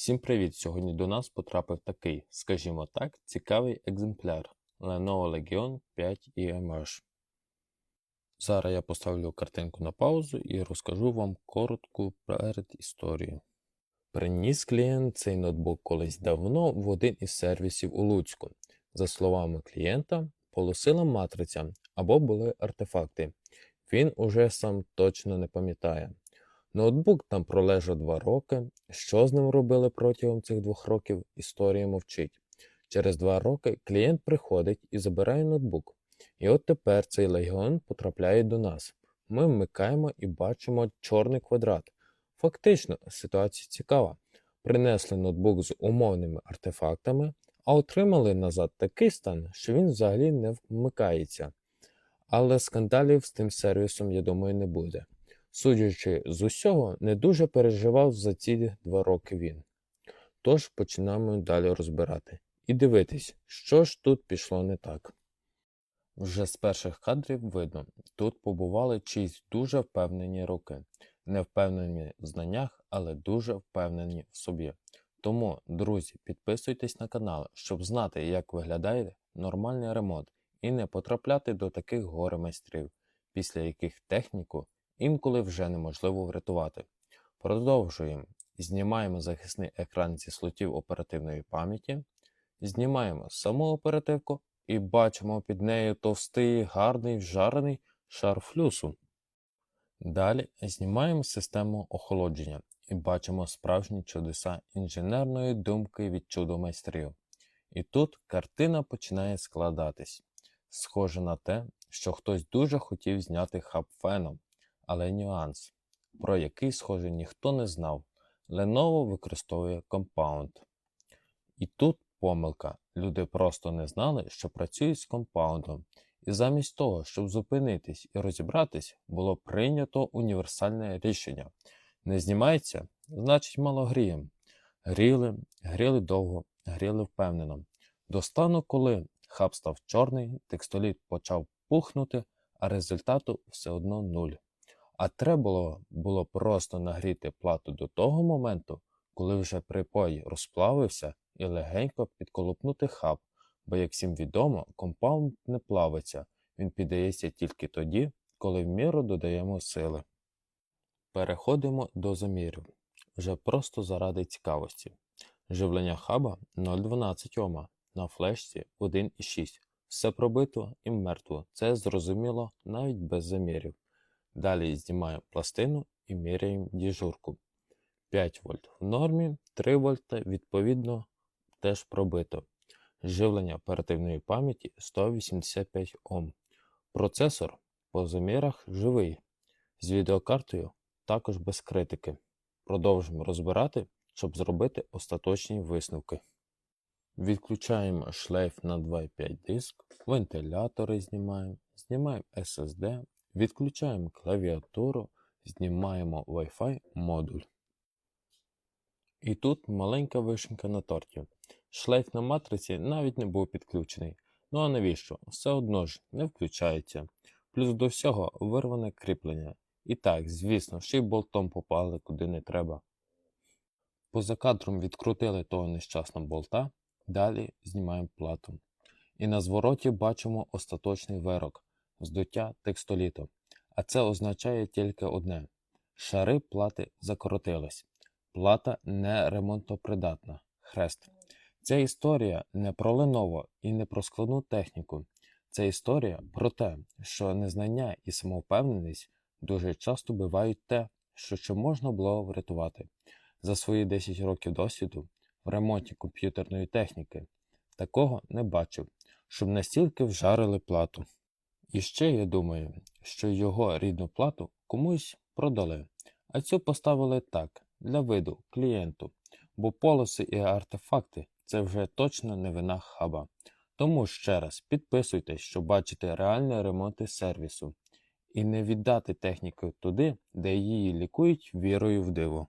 Всім привіт! Сьогодні до нас потрапив такий, скажімо так, цікавий екземпляр Lenovo Legion 5 EMH. Зараз я поставлю картинку на паузу і розкажу вам коротку передісторію. Приніс клієнт цей ноутбук колись давно в один із сервісів у Луцьку. За словами клієнта, полосила матриця або були артефакти. Він уже сам точно не пам'ятає. Ноутбук там пролежав два роки. Що з ним робили протягом цих двох років, історія мовчить. Через два роки клієнт приходить і забирає ноутбук. І от тепер цей легіон потрапляє до нас. Ми вмикаємо і бачимо чорний квадрат. Фактично, ситуація цікава. Принесли ноутбук з умовними артефактами, а отримали назад такий стан, що він взагалі не вмикається. Але скандалів з тим сервісом, я думаю, не буде. Судячи з усього, не дуже переживав за ці два роки він. Тож починаємо далі розбирати і дивитись, що ж тут пішло не так. Вже з перших кадрів видно, тут побували чиїсь дуже впевнені руки, не впевнені в знаннях, але дуже впевнені в собі. Тому, друзі, підписуйтесь на канал, щоб знати, як виглядає нормальний ремонт і не потрапляти до таких горе майстрів, після яких техніку інколи вже неможливо врятувати. Продовжуємо. Знімаємо захисний екран зі слотів оперативної пам'яті, знімаємо саму оперативку і бачимо під нею товстий, гарний вжарений шар флюсу. Далі знімаємо систему охолодження і бачимо справжні чудеса інженерної думки від чудомайстрів. І тут картина починає складатись. Схоже на те, що хтось дуже хотів зняти хаб феном, але нюанс, про який, схоже, ніхто не знав. Lenovo використовує компаунд. І тут помилка. Люди просто не знали, що працюють з компаундом. І замість того, щоб зупинитись і розібратись, було прийнято універсальне рішення. Не знімається, значить мало гріємо. Гріли, гріли довго, гріли впевнено. До стану, коли хаб став чорний, текстоліт почав пухнути, а результату все одно нуль. А треба було, було просто нагріти плату до того моменту, коли вже припой розплавився і легенько підколупнути хаб, бо, як всім відомо, компаунд не плавиться, він піддається тільки тоді, коли в міру додаємо сили. Переходимо до замірів. Вже просто заради цікавості. Живлення хаба 0,12 Ома, на флешці 1,6. Все пробито і мертво. Це зрозуміло навіть без замірів. Далі знімаємо пластину і міряємо діжурку. 5 вольт в нормі, 3 вольта відповідно теж пробито. Живлення оперативної пам'яті 185 Ом. Процесор по замірах живий. З відеокартою також без критики. Продовжимо розбирати, щоб зробити остаточні висновки. Відключаємо шлейф на 2,5 диск, вентилятори знімаємо, знімаємо SSD, відключаємо клавіатуру, знімаємо Wi-Fi модуль. І тут маленька вишенька на торті. Шлейф на матриці навіть не був підключений. Ну а навіщо? Все одно ж не включається. Плюс до всього вирване кріплення. І так, звісно, ще й болтом попали куди не треба. Поза кадром відкрутили того нещасного болта, далі знімаємо плату. І на звороті бачимо остаточний вирок здуття текстоліту. А це означає тільки одне: шари плати закоротились. Плата не ремонтопридатна. Хрест. Ця історія не про Lenovo і не про складну техніку. Це історія про те, що незнання і самовпевненість дуже часто бивають те, що ще можна було врятувати. За свої 10 років досвіду в ремонті комп'ютерної техніки такого не бачив, щоб настільки вжарили плату. І ще я думаю, що його рідну плату комусь продали, а цю поставили так, для виду клієнту, бо полоси і артефакти це вже точно не вина хаба. Тому ще раз підписуйтесь, щоб бачити реальні ремонти сервісу, і не віддати техніку туди, де її лікують вірою в диво.